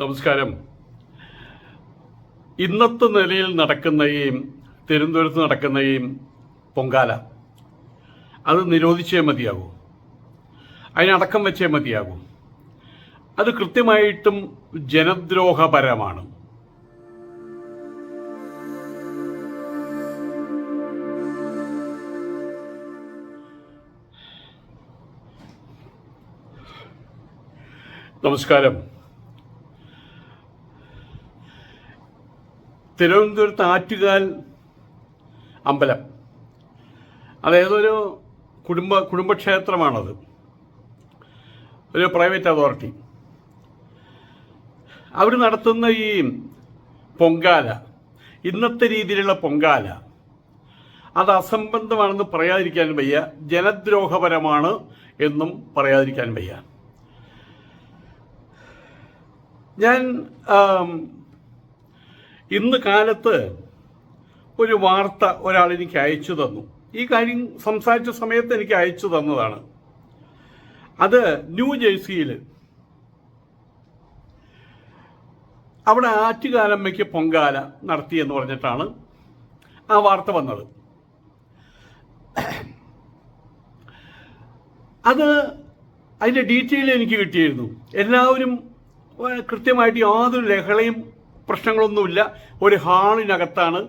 നമസ്കാരം. ഇന്നത്തെ നിലയിൽ നടക്കുന്ന ഈ തിരുവനന്തപുരത്ത് നടക്കുന്ന ഈ പൊങ്കാല അത് നിരോധിച്ചേ മതിയാകൂ. അതിനടക്കം വെച്ചേ മതിയാകൂ. അത് കൃത്യമായിട്ടും ജനദ്രോഹപരമാണ്. നമസ്കാരം. തിരുവനന്തപുരത്ത് ആറ്റുകാൽ അമ്പലം. അതേതൊരു കുടുംബ കുടുംബക്ഷേത്രമാണത്. ഒരു പ്രൈവറ്റ് അതോറിറ്റി. അവർ നടത്തുന്ന ഈ പൊങ്കാല ഇന്നത്തെ രീതിയിലുള്ള പൊങ്കാല അത് അസംബന്ധമാണെന്ന് പറയാതിരിക്കാൻ വയ്യ ജനദ്രോഹപരമാണ് എന്നും പറയാതിരിക്കാൻ വയ്യ. ഞാൻ ഇന്ന് കാലത്ത് ഒരു വാർത്ത ഒരാൾ എനിക്ക് അയച്ചു തന്നു. ഈ കാര്യം സംസാരിച്ച സമയത്ത് എനിക്ക് അയച്ചു തന്നതാണ്. അത് ന്യൂ ജേഴ്സിയിൽ അവിടെ ആറ്റുകാലമ്മയ്ക്ക് പൊങ്കാല നടത്തി എന്ന് പറഞ്ഞിട്ടാണ് ആ വാർത്ത വന്നത്. അത് അതിന്റെ ഡീറ്റെയിൽ എനിക്ക് കിട്ടിയിരുന്നു. എല്ലാവരും കൃത്യമായിട്ട് യാതൊരു ലഹളയും പ്രശ്നങ്ങളൊന്നുമില്ല. ഒരു ഹാളിനകത്താണ്.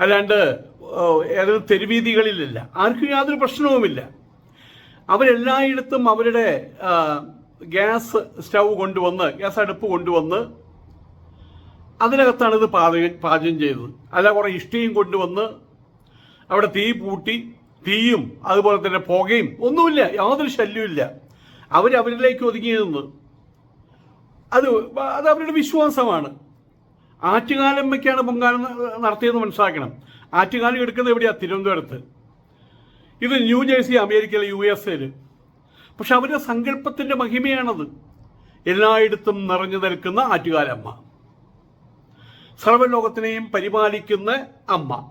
അല്ലാണ്ട് ഏതൊരു തെരുവീതികളിലല്ല ആർക്കും യാതൊരു പ്രശ്നവുമില്ല. അവരെല്ലായിടത്തും അവരുടെ ഗ്യാസ് സ്റ്റൗ കൊണ്ടുവന്ന് ഗ്യാസ് അടുപ്പ് കൊണ്ടുവന്ന് അതിനകത്താണ് ഇത് പാചകം പാചകം ചെയ്തത്. അല്ല കുറേ ഇഷ്ടിയും കൊണ്ടുവന്ന് അവിടെ തീ പൂട്ടി തീയും അതുപോലെ തന്നെ പുകയും ഒന്നുമില്ല യാതൊരു ശല്യവും ഇല്ല അവരവരിലേക്ക് ഒതുങ്ങി നിന്ന്. അത് അത് അവരുടെ വിശ്വാസമാണ്. ആറ്റുകാലമ്മയ്ക്കാണ് പൊങ്കാലം നടത്തിയെന്ന് മനസ്സിലാക്കണം. ആറ്റുകാലം എടുക്കുന്നത് എവിടെയാണ് തിരുവനന്തപുരത്ത്. ഇത് ന്യൂ ജേഴ്സി അമേരിക്കയിലെ യു എസ് എയിൽ പക്ഷെ അവരുടെ സങ്കല്പത്തിന്റെ മഹിമയാണത്. എല്ലായിടത്തും നിറഞ്ഞു നിൽക്കുന്ന ആറ്റുകാലമ്മ. സർവലോകത്തിനെയും പരിപാലിക്കുന്ന അമ്മ.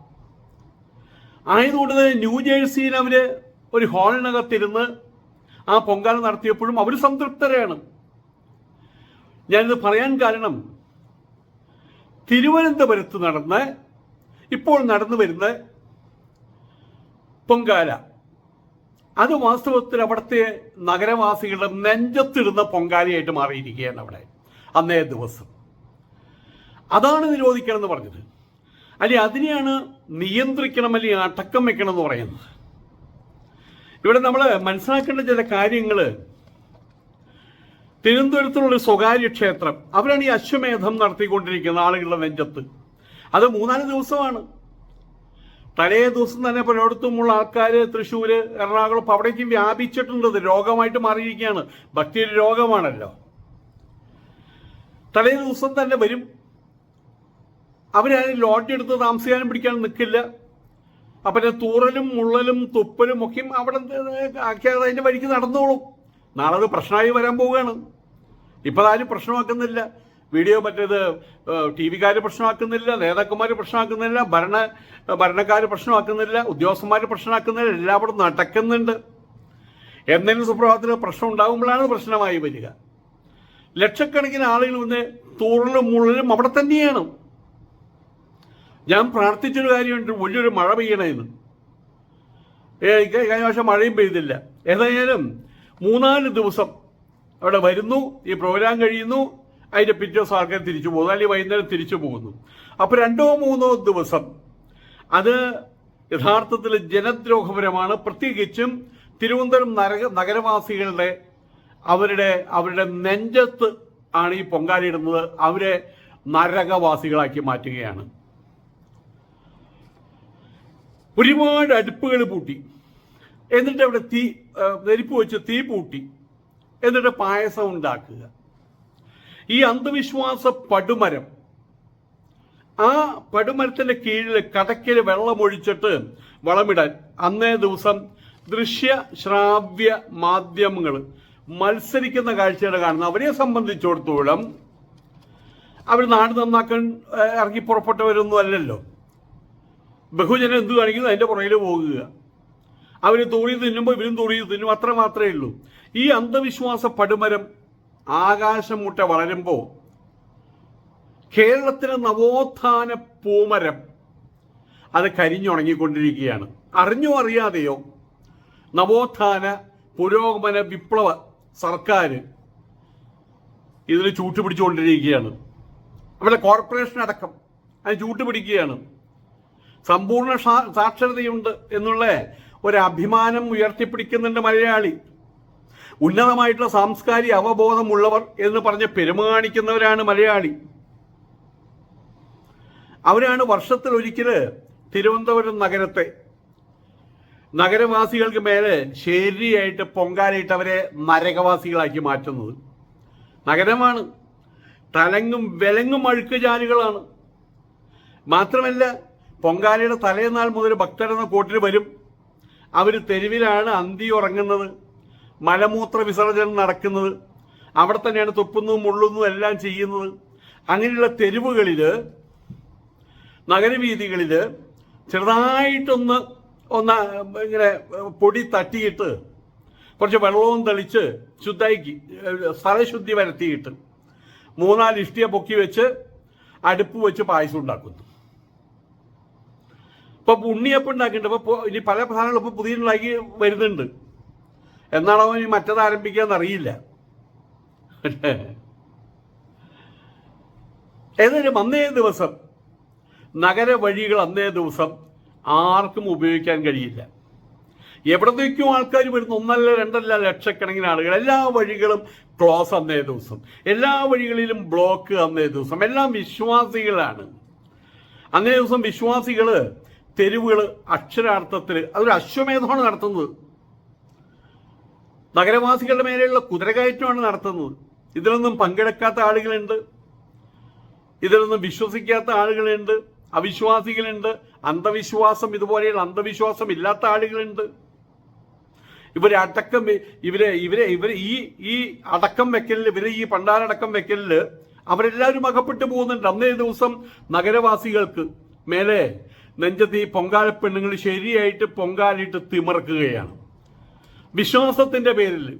ആയതുകൊണ്ട് തന്നെ ന്യൂ ജേഴ്സിയിൽ അവർ ഒരു ഹാളിനകത്തിരുന്ന് ആ പൊങ്കാല നടത്തിയപ്പോഴും അവർ സംതൃപ്തരാണ്. ഞാനിത് പറയാൻ കാരണം തിരുവനന്തപുരത്ത് നടന്ന ഇപ്പോൾ നടന്നു വരുന്ന പൊങ്കാല. അത് വാസ്തവത്തിൽ അവിടുത്തെ നഗരവാസികളുടെ നെഞ്ചത്തിടുന്ന പൊങ്കാലയായിട്ട് മാറിയിരിക്കുകയാണ് അവിടെ അന്നേ ദിവസം. അതാണ് നിരോധിക്കണം എന്ന് പറഞ്ഞത്. അല്ലെ അതിനെയാണ് നിയന്ത്രിക്കണം അല്ലെങ്കിൽ അടക്കം വെക്കണം എന്ന് പറയുന്നത്. ഇവിടെ നമ്മൾ മനസ്സിലാക്കേണ്ട ചില കാര്യങ്ങൾ തിരുവനന്തപുരത്തുള്ള സ്വകാര്യ ക്ഷേത്രം. അവരാണ് ഈ അശ്വമേധം നടത്തിക്കൊണ്ടിരിക്കുന്ന ആളുകളുടെ നെഞ്ചത്ത്. അത് മൂന്നാൽ ദിവസമാണ്. തലേ ദിവസം തന്നെ പലയിടത്തുമുള്ള ആൾക്കാർ തൃശ്ശൂർ എറണാകുളം ഇപ്പൊ അവിടേക്ക് വ്യാപിച്ചിട്ടുണ്ട്. രോഗമായിട്ട് മാറിയിരിക്കുകയാണ്. ഭക്തിയുടെ രോഗമാണല്ലോ. തലേ ദിവസം തന്നെ വരും. അവരാരും ലോഡ്ജ് എടുത്ത് താമസിക്കാനും പിടിക്കാൻ നിൽക്കില്ല. അപ്പം തൂറലും മുള്ളലും തുപ്പലും ഒക്കെയും അവിടെ അതിന്റെ വഴിക്ക് നടന്നോളും. നാളെ അത് പ്രശ്നമായി വരാൻ പോവുകയാണ്. ഇപ്പം ആരും പ്രശ്നമാക്കുന്നില്ല. വീഡിയോ മറ്റേത് ടി വിക്കാർ പ്രശ്നമാക്കുന്നില്ല നേതാക്കന്മാർ പ്രശ്നമാക്കുന്നില്ല ഭരണ ഭരണക്കാർ പ്രശ്നമാക്കുന്നില്ല ഉദ്യോഗസ്ഥന്മാർ പ്രശ്നമാക്കുന്നില്ല എല്ലാവരും നടക്കുന്നുണ്ട്. എന്തെങ്കിലും സുപ്രഭാതത്തിൽ പ്രശ്നം ഉണ്ടാകുമ്പോഴാണ് പ്രശ്നമായി വരിക. ലക്ഷക്കണക്കിന് ആളുകൾ വന്ന് തൂറലും മുള്ളലും അവിടെ തന്നെയാണ്. ഞാൻ പ്രാർത്ഥിച്ചൊരു കാര്യമുണ്ട് വലിയൊരു മഴ പെയ്യണമെന്ന് കഴിഞ്ഞ പ്രാവശ്യം മഴയും പെയ്തില്ല. ഏതായാലും മൂന്നാൽ ദിവസം അവിടെ വരുന്നു ഈ പ്രോഗ്രാം കഴിയുന്നു അതിന്റെ പിറ്റേ ദിവസം ആൾക്കാർ തിരിച്ചു പോകുന്നു അല്ലെങ്കിൽ വൈകുന്നേരം തിരിച്ചു പോകുന്നു. അപ്പൊ രണ്ടോ മൂന്നോ ദിവസം അത് യഥാർത്ഥത്തിൽ ജനദ്രോഹപരമാണ്. പ്രത്യേകിച്ചും തിരുവനന്തപുരം നര നഗരവാസികളുടെ അവരുടെ അവരുടെ നെഞ്ചത്ത് ആണ് ഈ പൊങ്കാലിടുന്നത് അവരെ നരകവാസികളാക്കി മാറ്റുകയാണ്. ഒരുപാട് അടുപ്പുകൾ പൂട്ടി. എന്നിട്ട് അവിടെ തീ നെരുപ്പ് വെച്ച് തീ പൂട്ടി. എന്നിട്ട് പായസം ഉണ്ടാക്കുക. ഈ അന്ധവിശ്വാസ പടുമരം ആ പടുമരത്തിന്റെ കീഴിൽ കടക്കിൽ വെള്ളമൊഴിച്ചിട്ട് വളമിടാൻ അന്നേ ദിവസം ദൃശ്യ ശ്രാവ്യ മാധ്യമങ്ങൾ മത്സരിക്കുന്ന കാഴ്ചയാണ് കാണുന്നത്. അവരെ സംബന്ധിച്ചിടത്തോളം അവർ നാട് നന്നാക്കാൻ ഇറങ്ങി പുറപ്പെട്ടവരൊന്നും അല്ലല്ലോ. ബഹുജനം എന്ത് കാണിക്കുന്നു? അതിന്റെ പുറകിൽ പോകുക. അവർ തോണി തിന്നുമ്പോൾ ഇവരും തോണി തിന്നും. അത്ര മാത്രമേ ഉള്ളൂ. ഈ അന്ധവിശ്വാസ പടുമരം ആകാശം മുട്ട വളരുമ്പോൾ കേരളത്തിലെ നവോത്ഥാന പൂമരം അത് കരിഞ്ഞുണങ്ങിക്കൊണ്ടിരിക്കുകയാണ്. അറിഞ്ഞോ അറിയാതെയോ നവോത്ഥാന പുരോഗമന വിപ്ലവ സർക്കാർ ഇതിന് ചൂട്ടുപിടിച്ചുകൊണ്ടിരിക്കുകയാണ്. അവിടെ കോർപ്പറേഷൻ അടക്കം അത് ചൂട്ടുപിടിക്കുകയാണ്. സമ്പൂർണ സാക്ഷരതയുണ്ട് എന്നുള്ള ഒരു അഭിമാനം ഉയർത്തിപ്പിടിക്കുന്നുണ്ട് മലയാളി. ഉന്നതമായിട്ടുള്ള സാംസ്കാരിക അവബോധമുള്ളവർ എന്ന് പറഞ്ഞ് പെരുമാണിക്കുന്നവരാണ് മലയാളി. അവരാണ് വർഷത്തിൽ ഒരിക്കൽ തിരുവനന്തപുരം നഗരത്തെ. നഗരവാസികൾക്ക് മേലെ ശരിയായിട്ട് പൊങ്കാലയിട്ട് അവരെ നരകവാസികളാക്കി മാറ്റുന്നത്. നഗരമാണ്. തലങ്ങും വിലങ്ങും അഴുക്ക് ജാലുകളാണ് മാത്രമല്ല പൊങ്കാലയുടെ തലേനാൾ മുതൽ ഭക്തരെന്ന കോട്ടിൽ വരും. അവർ തെരുവിലാണ് അന്തി ഉറങ്ങുന്നത്. മലമൂത്ര വിസർജനം നടക്കുന്നത്. അവിടെ തന്നെയാണ് തുപ്പുന്നതും മുള്ളുന്നതും എല്ലാം ചെയ്യുന്നത്. അങ്ങനെയുള്ള തെരുവുകളിൽ നഗരവീതികളിൽ ചെറുതായിട്ടൊന്ന് ഒന്ന് ഇങ്ങനെ പൊടി തട്ടിയിട്ട് കുറച്ച് വെള്ളവും തെളിച്ച് ശുദ്ധാക്കി സ്ഥലശുദ്ധി വരുത്തിയിട്ട് മൂന്നാൽ ഇഷ്ടിയ പൊക്കി വെച്ച് അടുപ്പ് വെച്ച് പായസം ഉണ്ടാക്കുന്നു. ഇപ്പൊ ഉണ്ണിയപ്പം ഉണ്ടാക്കിയിട്ടുണ്ട്. ഇപ്പൊ ഇനി പല സാധനങ്ങളും ഇപ്പൊ പുതിയ ഉണ്ടാക്കി വരുന്നുണ്ട്. എന്നാണോ ഇനി മറ്റത് ആരംഭിക്കാന്ന് അറിയില്ല. ഏതായാലും അന്നേ ദിവസം നഗര വഴികൾ അന്നേ ദിവസം ആർക്കും ഉപയോഗിക്കാൻ കഴിയില്ല. എവിടത്തേക്കും ആൾക്കാർ വരുന്ന? ഒന്നല്ല രണ്ടല്ല ലക്ഷക്കണക്കിന് ആളുകൾ. എല്ലാ വഴികളും ക്ലോസ് അന്നേ ദിവസം. എല്ലാ വഴികളിലും ബ്ലോക്ക് അന്നേ ദിവസം. എല്ലാം വിശ്വാസികളാണ്. അന്നേ ദിവസം വിശ്വാസികൾ തെരുവുകൾ അക്ഷരാർത്ഥത്തിൽ അതൊരു അശ്വമേധമാണ് നടത്തുന്നത്. നഗരവാസികളുടെ മേലെയുള്ള കുതിരകയറ്റമാണ് നടത്തുന്നത്. ഇതിലൊന്നും പങ്കെടുക്കാത്ത ആളുകളുണ്ട്. ഇതിലൊന്നും വിശ്വസിക്കാത്ത ആളുകളുണ്ട്. അവിശ്വാസികളുണ്ട്. അന്ധവിശ്വാസം ഇതുപോലെയുള്ള അന്ധവിശ്വാസം ഇല്ലാത്ത ആളുകളുണ്ട്. ഇവരെ അടക്കം ഇവരെ ഇവരെ ഇവരെ ഈ ഈ അടക്കം വെക്കലിൽ ഇവരെ ഈ പണ്ടാരടക്കം വെക്കലിൽ അവരെല്ലാവരും അകപ്പെട്ടു പോകുന്നുണ്ട്. അന്നേ ദിവസം നഗരവാസികൾക്ക് മേലെ നെഞ്ചത്ത് ഈ പൊങ്കാല പെണ്ണുങ്ങൾ ശരിയായിട്ട് പൊങ്കാലിട്ട് തിമർക്കുകയാണ്. വിശ്വാസത്തിന്റെ പേരിൽ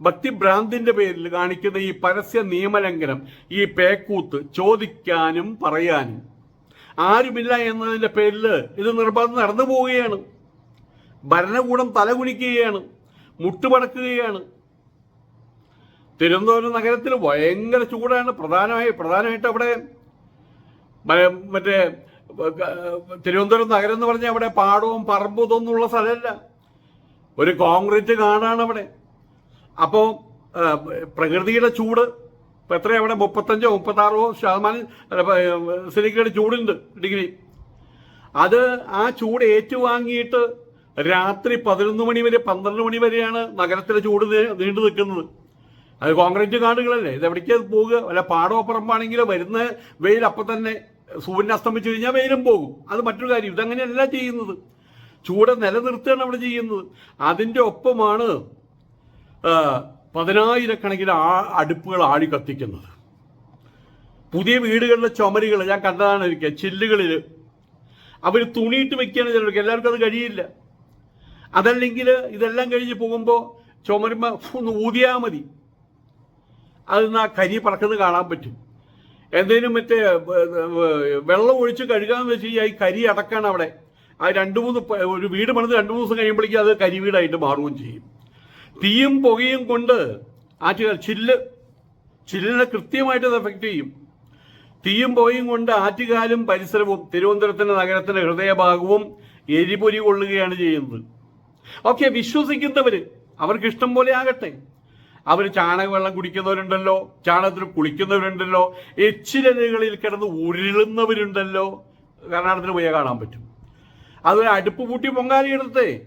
ഭക്തിഭ്രാന്തിന്റെ പേരിൽ കാണിക്കുന്ന ഈ പരസ്യ നിയമലംഘനം ഈ പേക്കൂത്ത് ചോദിക്കാനും പറയാനും ആരുമില്ല എന്നതിന്റെ പേരിൽ ഇത് നിർബന്ധം നടന്നു പോവുകയാണ്. ഭരണകൂടം തലകുനിക്കുകയാണ് മുട്ടുപടക്കുകയാണ്. തിരുവനന്തപുരം നഗരത്തിൽ ഭയങ്കര ചൂടാണ്. പ്രധാനമായി പ്രധാനമായിട്ട് അവിടെ മറ്റേ തിരുവനന്തപുരം നഗരം എന്ന് പറഞ്ഞാൽ അവിടെ പാടവും പറമ്പും ഇതൊന്നും ഉള്ള സ്ഥലമല്ല. ഒരു കോൺക്രീറ്റ് കാടാണ് അവിടെ. അപ്പോൾ പ്രകൃതിയുടെ ചൂട് ഇപ്പൊ എത്രയാണ് അവിടെ മുപ്പത്തഞ്ചോ മുപ്പത്താറോ ശതമാനം സെലിക്കേഡ് ചൂടുണ്ട് ഡിഗ്രി. അത് ആ ചൂട് ഏറ്റുവാങ്ങിയിട്ട് രാത്രി പതിനൊന്ന് മണി വരെ പന്ത്രണ്ട് മണി വരെയാണ് നഗരത്തിലെ ചൂട് നീണ്ടു നിൽക്കുന്നത്. അത് കോൺക്രീറ്റ് കാടുകളല്ലേ? ഇത് എവിടേക്ക് പോകുക വല്ല പാടോ പറമ്പാണെങ്കിൽ വരുന്ന വെയിൽ അപ്പം തന്നെ സൂര്യൻ അസ്തമിച്ചു കഴിഞ്ഞാൽ വെയിലും പോകും. അത് മറ്റൊരു കാര്യം. ഇതങ്ങനെയല്ല ചെയ്യുന്നത്. ചൂട് നിലനിർത്തുകയാണ് അവിടെ ചെയ്യുന്നത്. അതിന്റെ ഒപ്പമാണ് പതിനായിരക്കണക്കിന് ആ അടുപ്പുകൾ ആടി കത്തിക്കുന്നത്. പുതിയ വീടുകളിലെ ചുമരുകൾ ഞാൻ കണ്ടതാണ് ഇരിക്കുക ചില്ലുകളിൽ. അവർ തുണിയിട്ട് വെക്കുകയാണ് ചിലർക്ക്. എല്ലാവർക്കും അത് കഴിയില്ല. അതല്ലെങ്കിൽ ഇതെല്ലാം കഴിഞ്ഞ് പോകുമ്പോൾ ചുമരുമ്പ ഒന്ന് ഊതിയാൽ മതി. അതിന്ന് ആ കരി പറക്കുന്നത് കാണാൻ പറ്റും. എന്തേലും മറ്റേ വെള്ളം ഒഴിച്ച് കഴുകാന്ന് വെച്ച് കഴിഞ്ഞാൽ ഈ കരി അടക്കാണ് അവിടെ. ആ രണ്ട് മൂന്ന് ഒരു വീട് പണിത് രണ്ട് മൂന്ന് ദിവസം കഴിയുമ്പോഴേക്കും അത് കരി വീടായിട്ട് മാറുകയും ചെയ്യും. തീയും പുകയും കൊണ്ട് ആ ചില്ല് ചില്ലിനെ കൃത്യമായിട്ട് അത് എഫക്റ്റ് ചെയ്യും. തീയും പുകയും കൊണ്ട് ആറ്റുകാലും പരിസരവും തിരുവനന്തപുരത്തിന്റെ നഗരത്തിന്റെ ഹൃദയഭാഗവും എരിപൊരി കൊള്ളുകയാണ് ചെയ്യുന്നത്. ഓക്കെ വിശ്വസിക്കുന്നവര് അവർക്ക് ഇഷ്ടം പോലെ ആകട്ടെ. അവർ ചാണകവെള്ളം കുടിക്കുന്നവരുണ്ടല്ലോ ചാണകത്തിൽ കുളിക്കുന്നവരുണ്ടല്ലോ എച്ചിലകളിൽ കിടന്ന് ഉരുളുന്നവരുണ്ടല്ലോ. കർണാടകത്തിൽ പോയാൽ കാണാൻ പറ്റും. അതുപോലെ അടുപ്പ് പൂട്ടി പൊങ്കാലയെടുത്തേ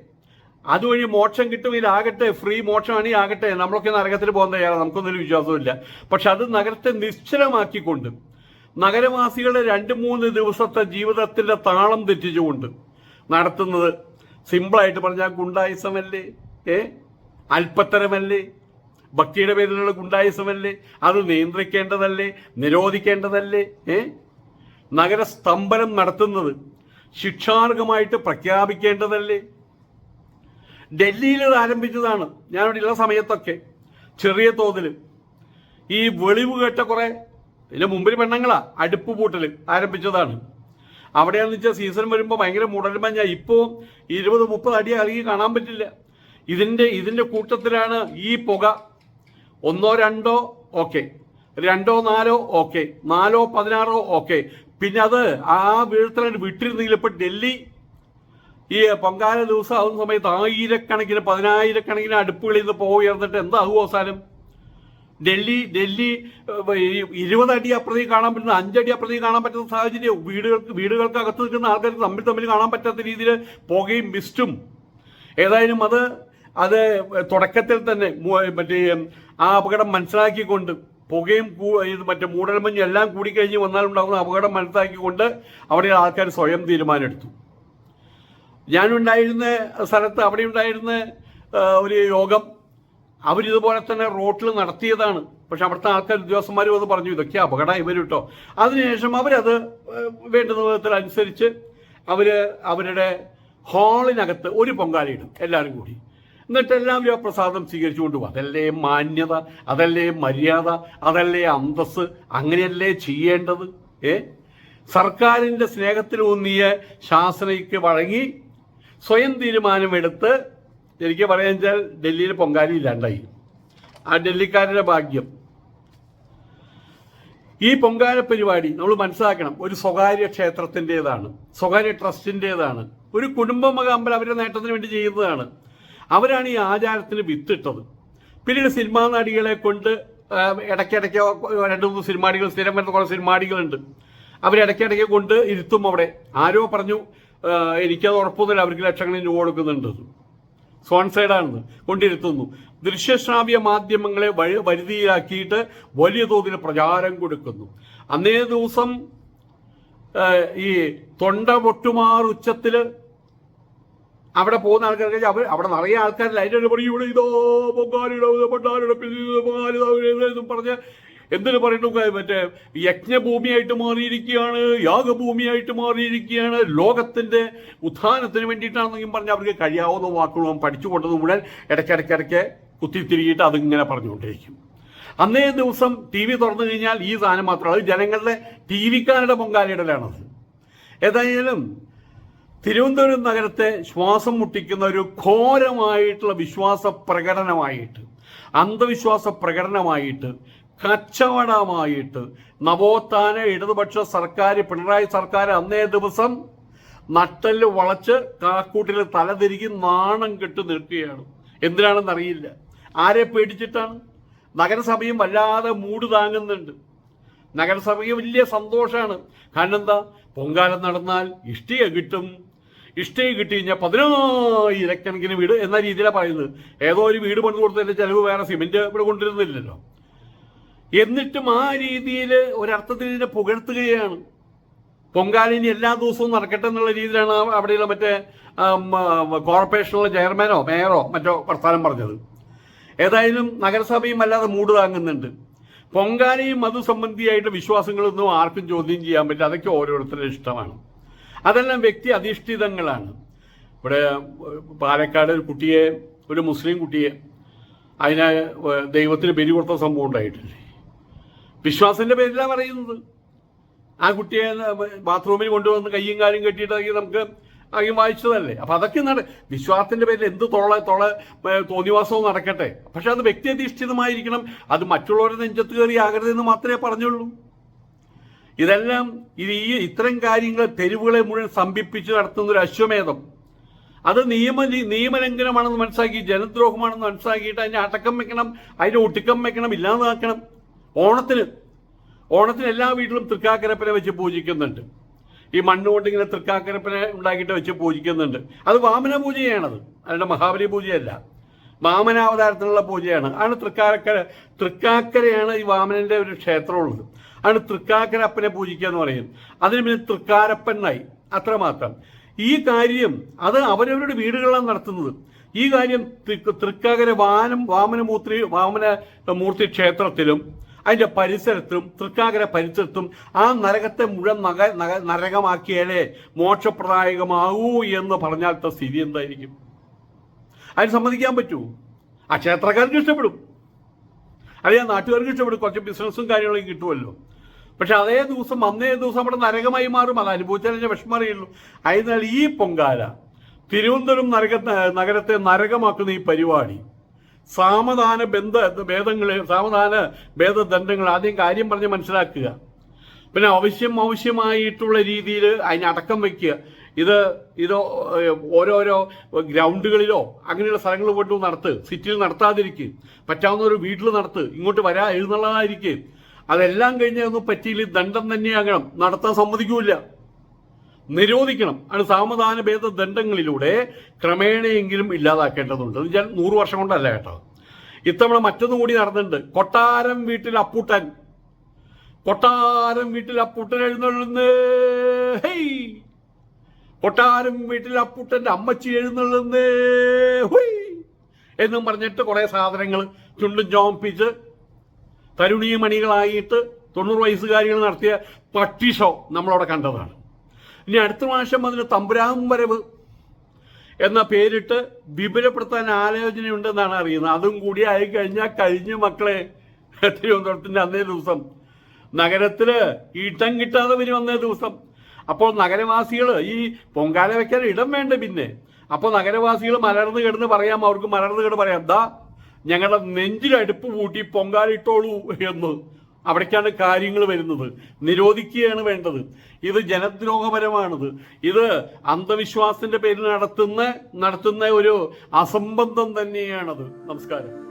അതുവഴി മോക്ഷം കിട്ടും ഇതാകട്ടെ ഫ്രീ മോക്ഷമാണ് ഈ ആകട്ടെ. നമ്മളൊക്കെ നരകത്തിൽ പോകുന്ന തയ്യാറാണ് നമുക്കൊന്നും വിശ്വാസമില്ല പക്ഷെ അത് നഗരത്തെ നിശ്ചലമാക്കിക്കൊണ്ട് നഗരവാസികളുടെ രണ്ട് മൂന്ന് ദിവസത്തെ ജീവിതത്തിന്റെ താളം തെറ്റിച്ചുകൊണ്ട് നടത്തുന്നത് സിമ്പിളായിട്ട് പറഞ്ഞാൽ ഗുണ്ടായുസമല്ലേ? ഏ? അല്പത്തരമല്ലേ? ഭക്തിയുടെ പേരിലുള്ള ഗുണ്ടായുസമല്ലേ? അത് നിയന്ത്രിക്കേണ്ടതല്ലേ? നിരോധിക്കേണ്ടതല്ലേ? ഏ? നഗരസ്തംഭനം നടത്തുന്നത് ശിക്ഷാർഹമായിട്ട് പ്രഖ്യാപിക്കേണ്ടതല്ലേ? ഡൽഹിയിൽ ഇത് ആരംഭിച്ചതാണ്. ഞാനിവിടെ ഉള്ള സമയത്തൊക്കെ ചെറിയ തോതിൽ ഈ വെളിവ് കേട്ട കുറെ ഇതിന് മുമ്പിൽ പെണ്ണുങ്ങളാ അടുപ്പ് പൂട്ടൽ ആരംഭിച്ചതാണ്. അവിടെയാണെന്ന് വെച്ചാൽ സീസൺ വരുമ്പോൾ ഭയങ്കര മുടൽമഞ്ഞ. ഇപ്പോൾ ഇരുപത് മുപ്പത് അടി ഇറങ്ങി കാണാൻ പറ്റില്ല. ഇതിന്റെ ഇതിന്റെ കൂട്ടത്തിലാണ് ഈ പുക ഒന്നോ രണ്ടോ ഓക്കെ. രണ്ടോ നാലോ ഓക്കെ. നാലോ പതിനാറോ ഓക്കെ. പിന്നെ അത് ആ വീഴ്ത്തലായിട്ട് വിട്ടിരുന്നെങ്കിൽ ഇപ്പൊ ഡൽഹി ഈ പൊങ്കാല ദിവസം ആവുന്ന സമയത്ത് ആയിരക്കണക്കിന് പതിനായിരക്കണക്കിന് അടുപ്പുകളിൽ നിന്ന് ഉയർന്നിട്ട് എന്താകും അവസാനം? ഡൽഹി ഡൽഹി ഇരുപതടി അപ്പുറത്തേക്ക് കാണാൻ പറ്റുന്ന അഞ്ചടി അപ്പുറത്തേക്ക് കാണാൻ പറ്റുന്ന സാഹചര്യം വീടുകൾക്ക് വീടുകൾക്ക് അകത്ത് നിൽക്കുന്ന ആൾക്കാർക്ക് തമ്മിൽ തമ്മിൽ കാണാൻ പറ്റാത്ത രീതിയിൽ പുകയും മിസ്റ്റും. ഏതായാലും അത് അത് തുടക്കത്തിൽ തന്നെ മറ്റേ ആ അപകടം മനസ്സിലാക്കിക്കൊണ്ട് പുകയും മറ്റേ മൂടൽമഞ്ഞും എല്ലാം കൂടിക്കഴിഞ്ഞ് വന്നാൽ ഉണ്ടാകുന്ന അപകടം മനസ്സിലാക്കിക്കൊണ്ട് അവിടെ ആൾക്കാർ സ്വയം തീരുമാനമെടുത്തു. ഞാനുണ്ടായിരുന്ന സ്ഥലത്ത് അവിടെ ഉണ്ടായിരുന്ന ഒരു യോഗം അവരിതുപോലെ തന്നെ റോട്ടിൽ നടത്തിയതാണ്. പക്ഷെ അവിടുത്തെ ആൾക്കാർ ഉദ്യോഗസ്ഥന്മാരും അത് പറഞ്ഞു ഇതൊക്കെ അപകടമായി വരും കേട്ടോ അതിനുശേഷം അവരത് വേണ്ടുന്ന വിധത്തിൽ അനുസരിച്ച് അവർ അവരുടെ ഹാളിനകത്ത് ഒരു പൊങ്കാലയിടും എല്ലാവരും കൂടി. എന്നിട്ട് എല്ലാവരും ആ പ്രസാദം സ്വീകരിച്ചുകൊണ്ട് പോകും അതല്ലേ മാന്യത അതല്ലേ മര്യാദ അതല്ലേ അന്തസ് അങ്ങനെയല്ലേ ചെയ്യേണ്ടത്? ഏ? സർക്കാരിന്റെ സ്നേഹത്തിലൂന്നിയ ശാസനയ്ക്ക് വഴങ്ങി സ്വയം തീരുമാനമെടുത്ത് എനിക്ക് പറയാൻ വെച്ചാൽ ഡൽഹിയിൽ പൊങ്കാലി ഇല്ലാണ്ടായി. ആ ഡൽഹിക്കാരുടെ ഭാഗ്യം. ഈ പൊങ്കാല പരിപാടി നമ്മൾ മനസ്സിലാക്കണം ഒരു സ്വകാര്യ ക്ഷേത്രത്തിന്റെതാണ് സ്വകാര്യ ട്രസ്റ്റിന്റെതാണ് ഒരു കുടുംബമകാമ്പൽ അവരുടെ നേട്ടത്തിന് വേണ്ടി ചെയ്യുന്നതാണ്. അവരാണ് ഈ ആചാരത്തിന് വിത്തിട്ടത്. പിന്നീട് സിനിമാ നടികളെ കൊണ്ട് ഇടയ്ക്കിടയ്ക്ക് രണ്ട് മൂന്ന് സിനിമാടികൾ സ്ഥിരം വരുന്ന കുറേ സിനിമാടികളുണ്ട്. അവരിടയ്ക്കിടയ്ക്ക് കൊണ്ട് ഇരുത്തും അവിടെ. ആരോ പറഞ്ഞു എനിക്കത് ഉറപ്പൊന്നുമില്ല അവർക്ക് ലക്ഷങ്ങളിൽ രൂപ കൊടുക്കുന്നുണ്ട്. സ്പോൺസേഡാണെന്ന് കൊണ്ടിരുത്തുന്നു. ദൃശ്യശ്രാവ്യ മാധ്യമങ്ങളെ വഴി വരുതിയിലാക്കിയിട്ട് വലിയ തോതിൽ പ്രചാരം കൊടുക്കുന്നു. അന്നേ ദിവസം ഈ തൊണ്ട പൊട്ടുമാർ ഉച്ചത്തിൽ അവിടെ പോകുന്ന ആൾക്കാർക്ക് അവർ അവിടെ നിറയെ ആൾക്കാർ അതിന്റെ പറയും ഇവിടെ ഇതോ പൊങ്കാലിയുടെ പൊട്ടാലിയുടെ പൊങ്കാലി ഇതാ ഇവിടെ എന്നും പറഞ്ഞ് എന്തിനു പറയുന്നു മറ്റേ യജ്ഞഭൂമിയായിട്ട് മാറിയിരിക്കുകയാണ് യാഗഭൂമിയായിട്ട് മാറിയിരിക്കുകയാണ് ലോകത്തിന്റെ ഉത്ഥാനത്തിന് വേണ്ടിയിട്ടാണെന്നെങ്കിലും പറഞ്ഞ് അവർക്ക് കഴിയാവുന്ന വാക്കുകളും പഠിച്ചുകൊണ്ടത് മുഴുവൻ ഇടയ്ക്കിടയ്ക്കിടയ്ക്ക് കുത്തിത്തിരിയിട്ട് അതിങ്ങനെ പറഞ്ഞുകൊണ്ടിരിക്കും അന്നേ ദിവസം ടി വി തുറന്നു കഴിഞ്ഞാൽ ഈ സാധനം മാത്രമാണ് ജനങ്ങളുടെ ടി വിക്കാരുടെ പൊങ്കാലിടലാണത് ഏതായാലും തിരുവനന്തപുരം നഗരത്തെ ശ്വാസം മുട്ടിക്കുന്ന ഒരു ഘോരമായിട്ടുള്ള വിശ്വാസ പ്രകടനമായിട്ട് അന്ധവിശ്വാസ പ്രകടനമായിട്ട് കച്ചവടമായിട്ട് നവോത്ഥാന ഇടതുപക്ഷ സർക്കാർ പിണറായി സർക്കാർ അന്നേ ദിവസം നട്ടൽ വളച്ച് കാക്കൂട്ടിൽ തലതിരികി നാണം കെട്ട് എന്തിനാണെന്ന് അറിയില്ല ആരെ പേടിച്ചിട്ടാണ്? നഗരസഭയും വല്ലാതെ മൂട് താങ്ങുന്നുണ്ട്. നഗരസഭയ്ക്ക് വലിയ സന്തോഷമാണ് കാരണം എന്താ? പൊങ്കാലം നടന്നാൽ ഇഷ്ടിക കിട്ടും. ഇഷ്ടിക കിട്ടി കഴിഞ്ഞാൽ പതിനായിരക്കണക്കിന് വീട് എന്ന രീതിയിലാണ് പറയുന്നത്. ഏതോ ഒരു വീട് പണിത് കൊടുത്തതിന്റെ ചെലവ് വേറെ സിമെന്റ് ഇവിടെ കൊണ്ടുവരുന്നില്ലല്ലോ. എന്നിട്ടും ആ രീതിയിൽ ഒരർത്ഥത്തിൽ ഇതിനെ പുകഴ്ത്തുകയാണ്. പൊങ്കാലിനി എല്ലാ ദിവസവും നടക്കട്ടെ എന്നുള്ള രീതിയിലാണ് അവിടെയുള്ള മറ്റേ കോർപ്പറേഷനിലെ ചെയർമാനോ മേയറോ മറ്റോ വർത്താനം പറഞ്ഞത്. ഏതായാലും നഗരസഭയും അല്ലാതെ മൂട് താങ്ങുന്നുണ്ട്. പൊങ്കാലയും അത് സംബന്ധിയായിട്ട് വിശ്വാസങ്ങളൊന്നും ആർക്കും ചോദ്യം ചെയ്യാൻ പറ്റില്ല. അതൊക്കെ ഓരോരുത്തരുടെ ഇഷ്ടമാണ്. അതെല്ലാം വ്യക്തി അധിഷ്ഠിതങ്ങളാണ്. ഇവിടെ പാലക്കാട് ഒരു കുട്ടിയെ ഒരു മുസ്ലിം കുട്ടിയെ അതിനെ ദൈവത്തിന് ബലി കൊടുത്ത സംഭവം ഉണ്ടായിട്ടില്ലേ? വിശ്വാസത്തിന്റെ പേരിലാണ് പറയുന്നത്. ആ കുട്ടിയെ ബാത്റൂമിൽ കൊണ്ടുവന്ന് കയ്യും കാലും കെട്ടിയിട്ട് നമുക്ക് ആകെ വായിച്ചതല്ലേ? അപ്പൊ അതൊക്കെ നട വിശ്വാസത്തിന്റെ പേരിൽ എന്ത് തൊള്ള തൊള്ള തോന്നിവാസവും നടക്കട്ടെ? പക്ഷെ അത് വ്യക്തിയധിഷ്ഠിതമായിരിക്കണം അത് മറ്റുള്ളവരുടെ നെഞ്ചത്ത് കയറി ആകരുതെന്ന് മാത്രമേ പറഞ്ഞുള്ളൂ. ഇതെല്ലാം ഇത് ഈ ഇത്തരം കാര്യങ്ങൾ തെരുവുകളെ മുഴുവൻ സംഭിപ്പിച്ച് നടത്തുന്ന ഒരു അശ്വമേധം. അത് നിയമ നിയമലംഘനമാണെന്ന് മനസ്സിലാക്കി ജനദ്രോഹമാണെന്ന് മനസ്സിലാക്കിയിട്ട് അതിന്റെ അടക്കം വെക്കണം അതിന്റെ ഒട്ടുക്കം വെക്കണം ഇല്ലാതാക്കണം. ഓണത്തിന് ഓണത്തിന് എല്ലാ വീട്ടിലും തൃക്കാക്കരപ്പനെ വെച്ച് പൂജിക്കുന്നുണ്ട്. ഈ മണ്ണുകൊണ്ട് ഇങ്ങനെ തൃക്കാക്കരപ്പനെ ഉണ്ടാക്കിയിട്ട് വെച്ച് പൂജിക്കുന്നുണ്ട്. അത് വാമന പൂജയാണത്. അതിന്റെ മഹാബലി പൂജയല്ല. വാമനാവതാരത്തിനുള്ള പൂജയാണ്. ആണ് തൃക്കാക്കര തൃക്കാക്കരയാണ് ഈ വാമനന്റെ ഒരു ക്ഷേത്രമുള്ളത്. ആണ് തൃക്കാക്കരപ്പനെ പൂജിക്കുക എന്ന് പറയും അതിന് പിന്നെ തൃക്കാരപ്പനായി. അത്രമാത്രം. ഈ കാര്യം അത് അവരവരുടെ വീടുകളിലാണ് നടത്തുന്നത്. ഈ കാര്യം തൃക്കാക്കര വാനം വാമനമൂർത്തി വാമന മൂർത്തി ക്ഷേത്രത്തിലും അതിന്റെ പരിസരത്തും തൃക്കാക്കര പരിസരത്തും ആ നരകത്തെ മുഴുവൻ നഗ നഗ നരകമാക്കിയാലേ മോക്ഷപ്രദായകമാകൂ എന്ന് പറഞ്ഞാലത്തെ സ്ഥിതി എന്തായിരിക്കും? അതിന് സമ്മതിക്കാൻ പറ്റൂ. ആ ക്ഷേത്രക്കാർക്ക് ഇഷ്ടപ്പെടും. ആ നാട്ടുകാർക്ക് ഇഷ്ടപ്പെടും. കുറച്ച് ബിസിനസ്സും കാര്യങ്ങളൊക്കെ കിട്ടുമല്ലോ. പക്ഷെ അതേ ദിവസം അന്നേ ദിവസം നമ്മുടെ നരകമായി മാറും. അത് അനുഭവിച്ചാലേ വിഷമം അറിയുള്ളൂ. അതിനാൽ ഈ പൊങ്കാല തിരുവനന്തപുരം നരക നഗരത്തെ നരകമാക്കുന്ന ഈ പരിപാടി സാമധാന ബന്ധ ഭേദങ്ങളെ സാമധാന ഭേദദണ്ഡങ്ങൾ ആദ്യം കാര്യം പറഞ്ഞ് മനസ്സിലാക്കുക. പിന്നെ ആവശ്യം ആവശ്യമായിട്ടുള്ള രീതിയിൽ അതിന് അടക്കം വയ്ക്കുക ഇത് ഇത് ഓരോരോ ഗ്രൗണ്ടുകളിലോ അങ്ങനെയുള്ള സ്ഥലങ്ങളിൽ പോയിട്ട് നടത്ത് സിറ്റിയിൽ നടത്താതിരിക്കുക പറ്റാവുന്ന ഒരു വീട്ടിൽ നടത്ത് ഇങ്ങോട്ട് വരാ എഴുന്നള്ളതായിരിക്കുക അതെല്ലാം കഴിഞ്ഞ് ഒന്നും പറ്റിയില്ല ദണ്ഡം തന്നെയാകണം. നടത്താൻ സമ്മതിക്കൂല നിരോധിക്കണം. അത് സാമധാന ഭേദ ദണ്ഡങ്ങളിലൂടെ ക്രമേണയെങ്കിലും ഇല്ലാതാക്കേണ്ടതുണ്ട്. ഞാൻ നൂറ് വർഷം കൊണ്ടല്ല കേട്ടോ. ഇത്തവണ മറ്റൊന്നും കൂടി നടന്നിട്ടുണ്ട്. കൊട്ടാരം വീട്ടിൽ അപ്പൂട്ടൻ. കൊട്ടാരം വീട്ടിൽ അപ്പൂട്ടൻ എഴുന്നള്ളുന്നേ. ഹേയ്! കൊട്ടാരം വീട്ടിൽ അപ്പൂട്ടന്റെ അമ്മച്ചി എഴുന്നള്ളുന്നേ. ഹുയ്! എന്നും പറഞ്ഞിട്ട് കുറെ സാധനങ്ങൾ ചുണ്ടും ചോമ്പിച്ച് തരുണീ മണികളായിട്ട് തൊണ്ണൂറ് വയസ്സുകാരികൾ നടത്തിയ പട്ടി ഷോ നമ്മളവിടെ കണ്ടതാണ്. ഇനി അടുത്ത പ്രാവശ്യം അതിന് തമ്പുരാഹം വരവ് എന്ന പേരിട്ട് വിപുലപ്പെടുത്താൻ ആലോചനയുണ്ടെന്നാണ് അറിയുന്നത്. അതും കൂടി ആയി കഴിഞ്ഞാൽ കഴിഞ്ഞ മക്കളെ. തിരുവനന്തപുരത്തിന്റെ അന്നേ ദിവസം നഗരത്തിൽ ഇടം കിട്ടാതെ വരും അന്നേ ദിവസം. അപ്പോൾ നഗരവാസികൾ ഈ പൊങ്കാല വെക്കാൻ ഇടം വേണ്ട പിന്നെ. അപ്പോൾ നഗരവാസികൾ മലർന്ന് കിടന്ന് പറയാം അവർക്ക് മലർന്ന് കിടന്ന് പറയാം. ദാ ഞങ്ങളുടെ നെഞ്ചിൽ അടുപ്പ് കൂട്ടി പൊങ്കാലിട്ടോളൂ എന്ന് അവിടേക്കാണ് കാര്യങ്ങൾ വരുന്നത്. നിരോധിക്കുകയാണ് വേണ്ടത്. ഇത് ജനദ്രോഹപരമാണത്. ഇത് അന്ധവിശ്വാസത്തിന്റെ പേരിൽ നടത്തുന്ന നടത്തുന്ന ഒരു അസംബന്ധം തന്നെയാണത്. നമസ്കാരം.